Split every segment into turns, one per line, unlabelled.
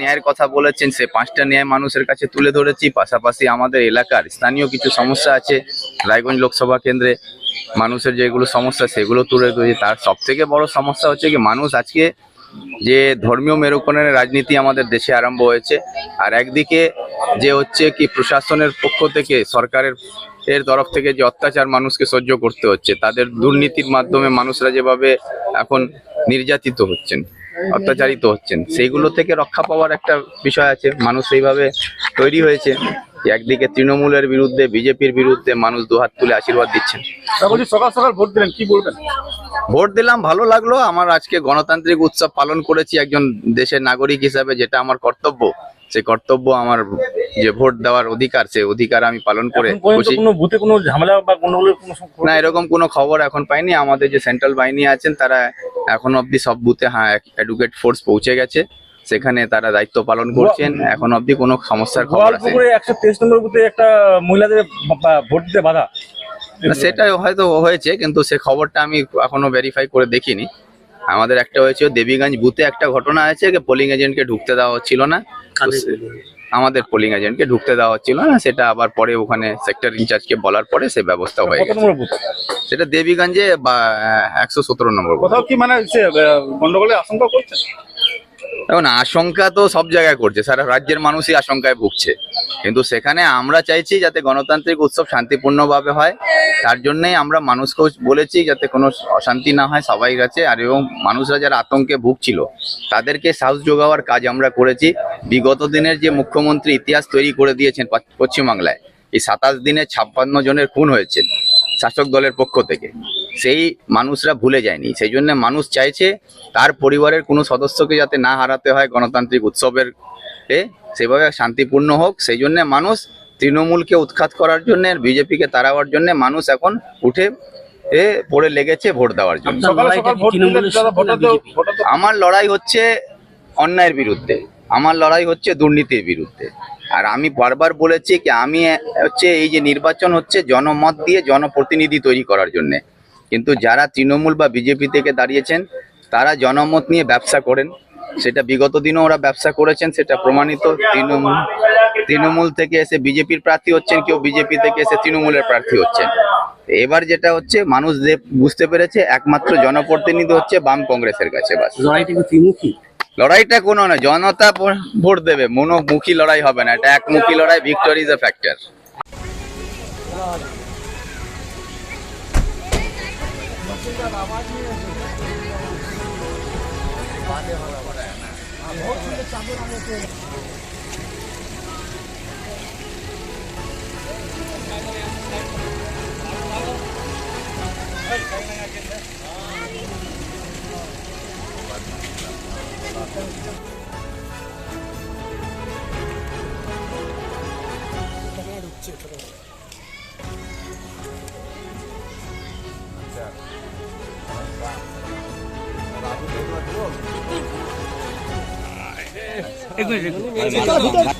ন্যায়ের কথা বলেছেন, সে পাঁচটা ন্যায় মানুষের কাছে তুলে ধরেছি। পাশাপাশি আমাদের এলাকার স্থানীয় কিছু সমস্যা আছে, রায়গঞ্জ লোকসভা কেন্দ্রে মানুষের যেগুলো সমস্যা, সেগুলো তুলে ধরেছি। তার সব থেকে বড় সমস্যা হচ্ছে কি, মানুষ আজকে যে ধর্মীয় মেরুকরণের রাজনীতি আমাদের দেশে আরম্ভ হয়েছে, আর একদিকে যে হচ্ছে কি, প্রশাসনের পক্ষ থেকে, সরকারের এর তরফ থেকে যে অত্যাচার মানুষকে সহ্য করতে হচ্ছে, তাদের দুর্নীতির মাধ্যমে মানুষরা যেভাবে এখন নির্যাতিত হচ্ছেন। অত্যাচারিত হচ্ছেন। সেইগুলো থেকে রক্ষা পাওয়ার একটা বিষয় আছে। মানুষ সেইভাবে তৈরি হয়েছে একদিকে তৃণমূলের বিরুদ্ধে বিজেপির বিরুদ্ধে মানুষ দুহাত তুলে আশীর্বাদ দিচ্ছেন।
সকাল সকাল ভোট দিলেন কি বলবেন?
ভোট দিলাম ভালো লাগল। আমার আজকে গণতান্ত্রিক উৎসব পালন করেছি একজন দেশের নাগরিক হিসাবে যেটা আমার কর্তব্য। সেই কর্তব্য আমার যে ভোট দেওয়ার অধিকার সেই অধিকার আমি পালন করে না এরকম কোনো খবর এখন পাইনি। আমাদের যে সেন্ট্রাল বাহিনী আছেন তারা এখন অবধি সব বুথে হ্যাঁ এডুকেট ফোর্স পৌঁছে গেছে। সেখানে তারা দায়িত্ব পালন করছেন। এখন অবধি কোনো সমস্যার খবর আছে।
গোয়ালপুকুরে একশো তেইশ নম্বর বুথে একটা মহিলাদের বা ভোট দিতে বাধা।
না, সেটা হয়তো হয়েছে কিন্তু সে খবরটা আমি এখনও ভেরিফাই করে দেখিনি। আমাদের একটা হয়েছে দেবীগঞ্জ বুথে একটা ঘটনা আছে যে পোলিং এজেন্টকে ঢুকতে দেওয়া হচ্ছিল না। তো সে- আমাদের পোলিং এজেন্টকে ঢুকতে দেওয়া হচ্ছিল না সেটা আবার পরে ওখানে সেক্টর ইনচার্জকে বলার পরে সে ব্যবস্থা হয়ে গেছে। সেটা দেবীগঞ্জে বা একশো সতেরো নম্বর।
কোথাও কি মানে গন্ডগোলের আশঙ্কা করছে?
এখন আশঙ্কা তো সব জায়গায় করছে সারা রাজ্যের মানুষই আশঙ্কায় ভুগছে। কিন্তু সেখানে আমরা চাইছি যাতে গণতান্ত্রিক উৎসব শান্তিপূর্ণভাবে হয়। তার জন্যই আমরা মানুষকেও বলেছি যাতে কোনো অশান্তি না হয় সবাই কাছে আর এবং মানুষরা যারা আতঙ্কে ভুগছিল তাদেরকে সাহস যোগাওয়ার কাজ আমরা করেছি। বিগত দিনের যে মুখ্যমন্ত্রী ইতিহাস তৈরি করে দিয়েছেন পশ্চিমবাংলায় এই সাতাশ দিনে ছাপ্পান্ন জনের খুন হয়েছে শাসক দলের পক্ষ থেকে। সেই মানুষরা ভুলে যায়নি। সেই জন্য মানুষ চাইছে তার পরিবারের কোনো সদস্যকে যাতে না হারাতে হয় গণতান্ত্রিক উৎসবের এ সেভাবে শান্তিপূর্ণ হোক। সেই জন্য মানুষ তৃণমূলকে উৎখাত করার জন্য বিজেপিকে তাড়াবার জন্য মানুষ এখন উঠে এ পড়ে লেগেছে ভোট দেওয়ার জন্য। আমার লড়াই হচ্ছে অন্যায়ের বিরুদ্ধে। আমার লড়াই হচ্ছে দুর্নীতির বিরুদ্ধে। আর আমি বারবার বলেছি কি, আমি হচ্ছে এই যে নির্বাচন হচ্ছে জনমত দিয়ে জনপ্রতিনিধি তৈরি করার জন্য। কিন্তু যারা তৃণমূল বা বিজেপি থেকে দাঁড়িয়েছেন, তারা জনমত নিয়ে ব্যবসা করেন। সেটা বিগত দিনও ওরা ব্যবসা করেছেন, সেটা প্রমাণিত। তৃণমূল তৃণমূল থেকে এসে বিজেপির প্রার্থী হচ্ছেন, কেউ বিজেপি থেকে এসে তৃণমূলের প্রার্থী হচ্ছেন। এবার যেটা হচ্ছে, মানুষ বুঝতে পেরেছে, একমাত্র জনপ্রতিনিধি হচ্ছে বাম কংগ্রেসের কাছে, বাস।
লড়াইটা
কোনো না, জনতা ভোট দেবে মনোমুখী লড়াই হবে না, এটা একমুখী লড়াই
victory is a factor Certo. Vamos
lá. Vamos lá. Vamos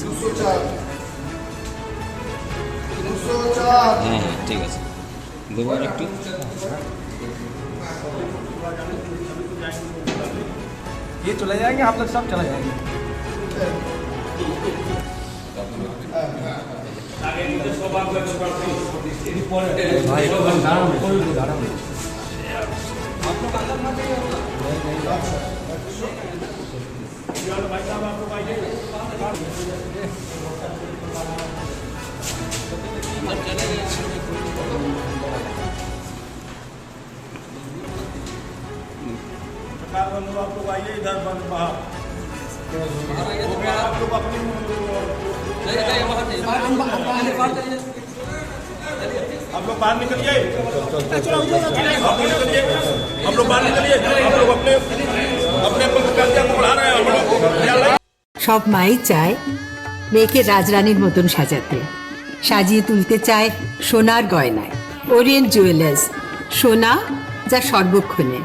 দুশো চার দুশো চার
হ্যাঁ হ্যাঁ ঠিক আছে দেবো আর একটু
ये चले जाएंगे आप लोग सब चले जाएंगे भाई
आप लोग बाहर निकलिए आप लोग निकलिए हम लोग बाहर निकलिए हम लोग अपने अपने अपने कर्जा को बढ़ा रहे हैं हम लोग ख्याल रखिए।
সব মাই চায় মেয়েকে রাজরানীর মতন সাজাতে সাজিয়ে তুলতে চায় সোনার গয়নায় ওরিয়েন্ট জুয়েলার্স সোনা যা সর্বক্ষণের